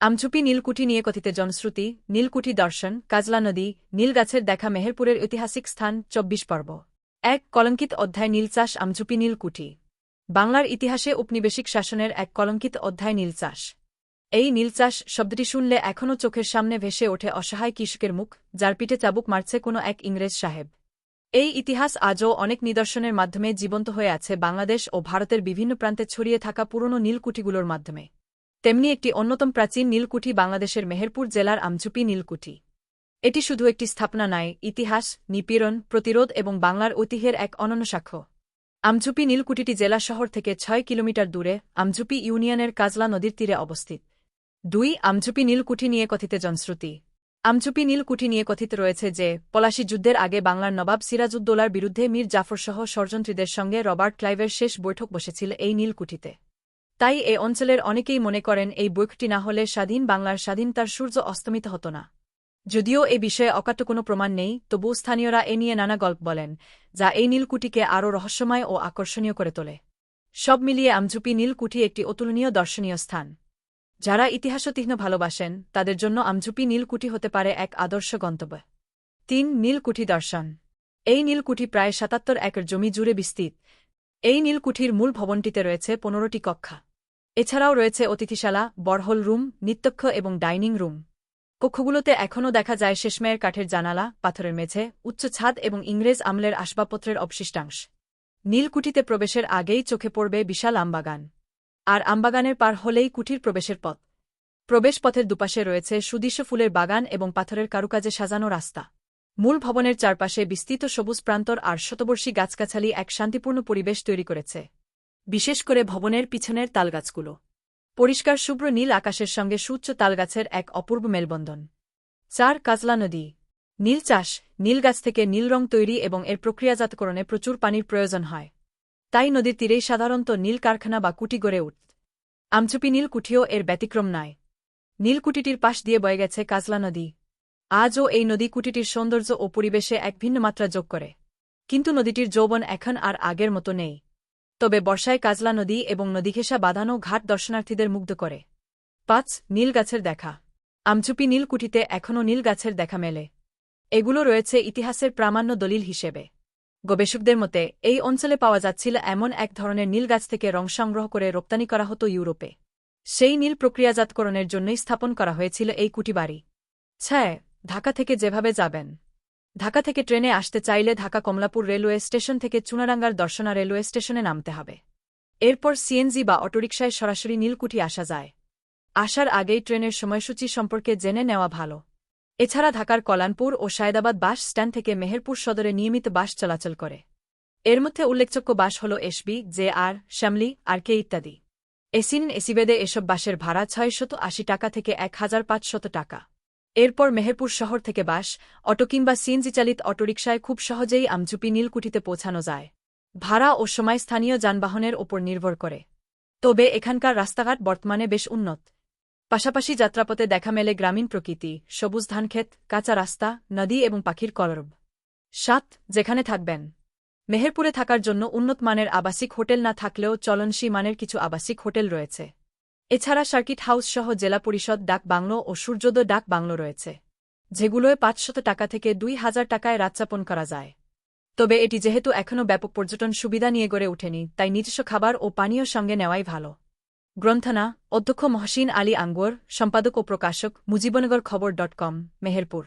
আমঝুপি নীলকুঠি নিয়ে কথিত জনশ্রুতি, নীলকুঠি দর্শন, কাজলা নদী, নীলগাছের দেখা মেহেরপুরের ঐতিহাসিক স্থান, চব্বিশ পর্ব। এক কলঙ্কিত অধ্যায় নীলচাষ, আমঝুপি নীলকুঠি। বাংলার ইতিহাসে উপনিবেশিক শাসনের এক কলঙ্কিত অধ্যায় নীলচাষ। এই নীলচাষ শব্দটি শুনলে এখনও চোখের সামনে ভেসে ওঠে অসহায় কৃষকের মুখ, যার পিঠে চাবুক মারছে কোনো এক ইংরেজ সাহেব। এই ইতিহাস আজও অনেক নিদর্শনের মাধ্যমে জীবন্ত হয়ে আছে বাংলাদেশ ও ভারতের বিভিন্ন প্রান্তে ছড়িয়ে থাকা পুরনো নীলকুঠিগুলোর মাধ্যমে। তেমনি একটি অন্যতম প্রাচীন নীলকুঠি বাংলাদেশের মেহেরপুর জেলার আমঝুপি নীলকুঠি। এটি শুধু একটি স্থাপনা নয়, ইতিহাস, নিপীড়ন, প্রতিরোধ এবং বাংলার ঐতিহ্যের এক অনন্য সাক্ষ্য। আমঝুপি নীলকুঠিটি জেলা শহর থেকে ছয় কিলোমিটার দূরে, আমঝুপি ইউনিয়নের কাজলা নদীর তীরে অবস্থিত। দুই, আমঝুপি নীলকুঠি নিয়ে কথিত জনশ্রুতি। আমঝুপি নীলকুঠি নিয়ে কথিত রয়েছে যে, পলাশী যুদ্ধের আগে বাংলার নবাব সিরাজউদ্দৌলার বিরুদ্ধে মীর জাফরসহ ষড়যন্ত্রীদের সঙ্গে রবার্ট ক্লাইভের শেষ বৈঠক বসেছিল এই নীলকুঠিতে। তাই এ অঞ্চলের অনেকেই মনে করেন এই বৈঠকটি না হলে স্বাধীন বাংলার স্বাধীনতার সূর্য অস্তমিত হতো না। যদিও এ বিষয়ে অকাট্য কোনো প্রমাণ নেই, তবু স্থানীয়রা এ নিয়ে নানা গল্প বলেন, যা এই নীলকুঠিকে আরও রহস্যময় ও আকর্ষণীয় করে তোলে। সব মিলিয়ে আমঝুপি নীলকুঠি একটি অতুলনীয় দর্শনীয় স্থান। যারা ইতিহাসতীহ্ন ভালোবাসেন, তাদের জন্য আমঝুপি নীলকুঠি হতে পারে এক আদর্শ গন্তব্য। তিন, নীলকুঠি দর্শন। এই নীলকুঠি প্রায় সাতাত্তর একর জমি জুড়ে বিস্তৃত। এই নীলকুঠির মূল ভবনটিতে রয়েছে পনেরোটি কক্ষা। এছাড়াও রয়েছে অতিথিশালা বরহল রুম, নিত্যক্ষ এবং ডাইনিং রুম। কক্ষগুলোতে এখনও দেখা যায় শেষমেয়ের কাঠের জানালা, পাথরের মেঝে, উচ্চ ছাদ এবং ইংরেজ আমলের আসবাবপত্রের অবশিষ্টাংশ। নীলকুঠিতে প্রবেশের আগেই চোখে পড়বে বিশাল আমবাগান। আর আমবাগানের পার হলেই কুঠির প্রবেশের পথ। প্রবেশ পথের দুপাশে রয়েছে সুদৃশ্য ফুলের বাগান এবং পাথরের কারুকাজে সাজানো রাস্তা। মূল ভবনের চারপাশে বিস্তৃত সবুজ প্রান্তর আর শতবর্ষী গাছগাছালি এক শান্তিপূর্ণ পরিবেশ তৈরি করেছে। বিশেষ করে ভবনের পিছনের তালগাছগুলো। পরিষ্কার শুভ্র নীল আকাশের সঙ্গে সুচ্চ তালগাছের এক অপূর্ব মেলবন্ধন। চার কাজলা নদী। নীল চাষ, নীল গাছ থেকে নীল রং তৈরি এবং এর প্রক্রিয়াজাতকরণে প্রচুর পানির প্রয়োজন হয়। তাই নদীর তীরেই সাধারণত নীল কারখানা বা কুটি গড়ে উঠ। আমচুপি নীলকুঠিও এর ব্যতিক্রম নয়। নীলকুটিটির পাশ দিয়ে বয়ে গেছে কাজলা নদী। আজও এই নদী কুটিটির সৌন্দর্য ও পরিবেশে এক ভিন্ন মাত্রা যোগ করে। কিন্তু নদীটির যৌবন এখন আর আগের মতো নেই। তবে বর্ষায় কাজলা নদী এবং নদীঘেষা বাঁধানো ঘাট দর্শনার্থীদের মুগ্ধ করে। পাঁচ নীল গাছের দেখা। আমচুপি নীলকুঠিতে এখনও নীল গাছের দেখা মেলে। এগুলো রয়েছে ইতিহাসের প্রামাণ্য দলিল হিসেবে। গবেষকদের মতে, এই অঞ্চলে পাওয়া যাচ্ছিল এমন এক ধরনের নীল গাছ থেকে রং সংগ্রহ করে রপ্তানি করা হতো ইউরোপে। সেই নীল প্রক্রিয়াজাতকরণের জন্যই স্থাপন করা হয়েছিল এই কুটিবাড়ি। ছয়, ঢাকা থেকে যেভাবে যাবেন। ঢাকা থেকে ট্রেনে আসতে চাইলে ঢাকা কমলাপুর রেলওয়ে স্টেশন থেকে চুনারাঙ্গার দর্শনা রেলওয়ে স্টেশনে নামতে হবে। এরপর সিএনজি বা অটোরিকশায় সরাসরি নীলকুঠি আসা যায়। আসার আগেই ট্রেনের সময়সূচি সম্পর্কে জেনে নেওয়া ভালো। এছাড়া ঢাকার কলানপুর ও সায়দাবাদ বাস স্ট্যান্ড থেকে মেহেরপুর সদরে নিয়মিত বাস চলাচল করে। এর মধ্যে উল্লেখযোগ্য বাস হল SB J R Shyamoli R K ইত্যাদি। এসিন এসিবেদে এসব বাসের ভাড়া ছয়শত আশি টাকা থেকে এক হাজার পাঁচশত টাকা। এরপর মেহেরপুর শহর থেকে বাস, অটো কিংবা সিএনজি চালিত অটোরিকশায় খুব সহজেই আমচুপি নীলকুঠিতে পৌঁছানো যায়। ভাড়া ও সময় স্থানীয় যানবাহনের ওপর নির্ভর করে। তবে এখানকার রাস্তাঘাট বর্তমানে বেশ উন্নত। পাশাপাশি যাত্রাপথে দেখা মেলে গ্রামীণ প্রকৃতি, সবুজ ধানক্ষেত, কাঁচা রাস্তা, নদী এবং পাখির কলরব। সাত, যেখানে থাকবেন। মেহেরপুরে থাকার জন্য উন্নত মানের আবাসিক হোটেল না থাকলেও চলনসী মানের কিছু আবাসিক হোটেল রয়েছে। এছাড়া সার্কিট হাউস সহ জেলা পরিষদ ডাক বাংলো ও সূর্যোদয় ডাক বাংলো রয়েছে, যেগুলোয় পাঁচশত টাকা থেকে দুই হাজার টাকায় রাতযাপন করা যায়। তবে এটি যেহেতু এখনও ব্যাপক পর্যটন সুবিধা নিয়ে গড়ে ওঠেনি, তাই নিজস্ব খাবার ও পানীয় সঙ্গে নেওয়াই ভালো। গ্রন্থনা, অধ্যক্ষ মহসিন আলী আঙ্গর, সম্পাদক ও প্রকাশক মুজিবনগর খবর ডট কম, মেহেরপুর।